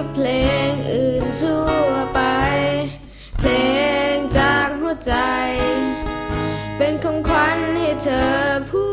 ับเพลงอื่นทั่วไป เพลงจากหัวใจ เป็นของขวัญให้เธอผู้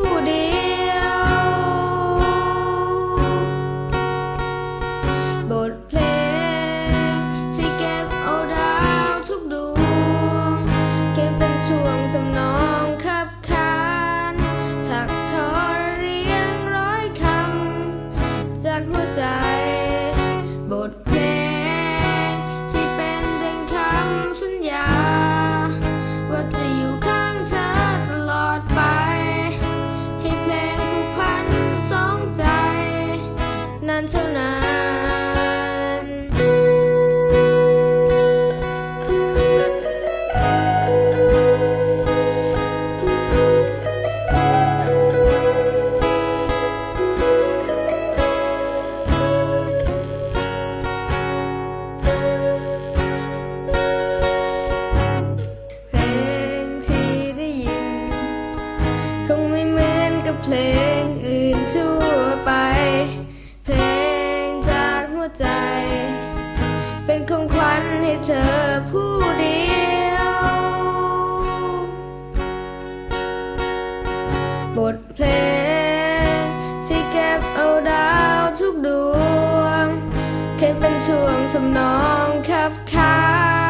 ช่วงทำนองคับคา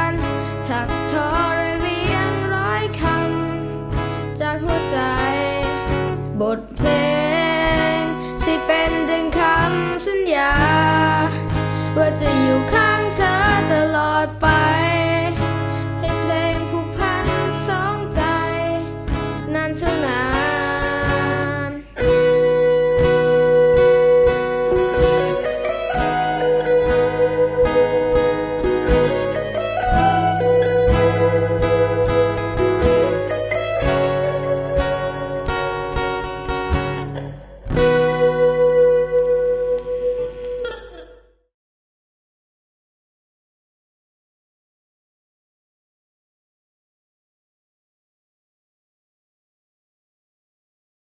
นถักทอเรียงร้อยคำ จากหัวใจ บทเพลงที่เป็นดึงคำสัญญา ว่าจะอยู่